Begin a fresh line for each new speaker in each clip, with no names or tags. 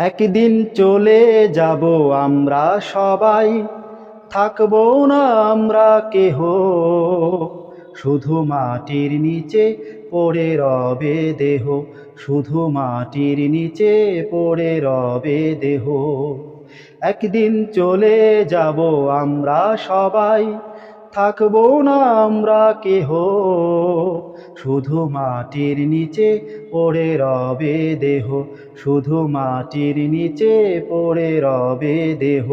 একদিন চলে যাব আমরা সবাই। থাকব না আমরা কেহ। শুধু মাটির নিচে পড়ে রবে দেহ। শুধু মাটির নিচে পড়ে রবে দেহ। একদিন চলে যাব আমরা সবাই। থাকব না আমরা কেহ। শুধু মাটির নিচে পড়ে রবে দেহ, শুধু মাটির নিচে পড়ে রবে দেহ।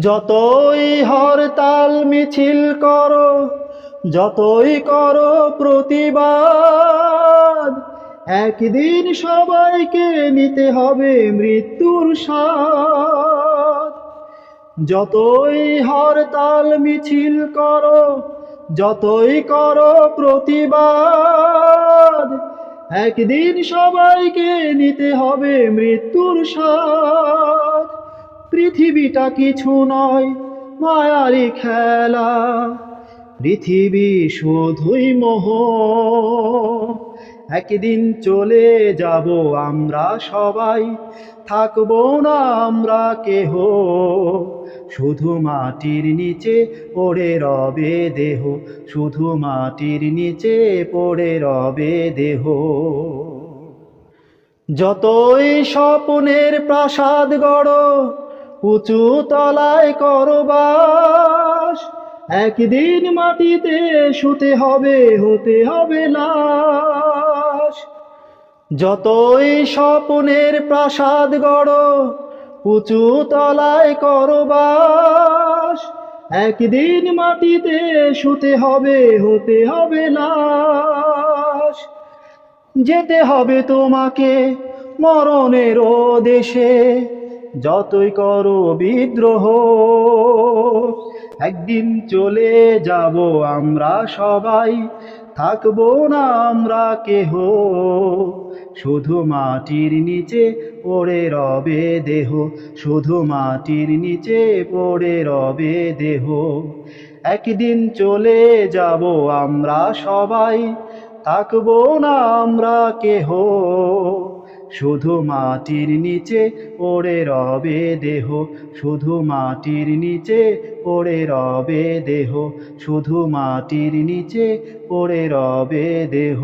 যতই হরতাল মিছিল করো, যতই করো প্রতিবাদ, একদিন সবাইকে নিতে হবে মৃত্যুর স্বাদ। যতই হরতাল মিছিল করো, যতই করো প্রতিবাদ, একদিন সবাইকে নিতে হবে মৃত্যুর স্বাদ। পৃথিবীটা কিছু নয় মায়ারি খেলা, পৃথিবী শুধুই মোহ। একদিন চলে যাব আমরা সবাই। থাকব না আমরা কেহ। শুধু মাটির নিচে পড়ে রবে দেহ। শুধু মাটির নিচে পড়ে রবে দেহ। যতই স্বপ্নের প্রাসাদ গড়, উঁচু তলায় করবাস একদিন মাটিতে শুতে হবে, হতে হবে লাশ। যতই স্বপনের প্রাসাদ গড়, উঁচু তলায় করবাস একদিন মাটিতে শুতে হবে, হতে হবে লাশ। যেতে হবে তোমাকে মরণের দেশে যতই করো বিদ্রোহ। একদিন চলে যাব আমরা সবাই, থাকব না আমরা কেহ। শুধু মাটির নিচে পড়ে রবে দেহ, শুধু মাটির নিচে পড়ে রবে দেহ। একদিন চলে যাব আমরা সবাই, থাকব না আমরা কেহ। শুধু মাটির নিচে পড়ে রবে দেহ, শুধু মাটির নিচে পড়ে রবে দেহ, শুধু মাটির নিচে পড়ে রবে দেহ।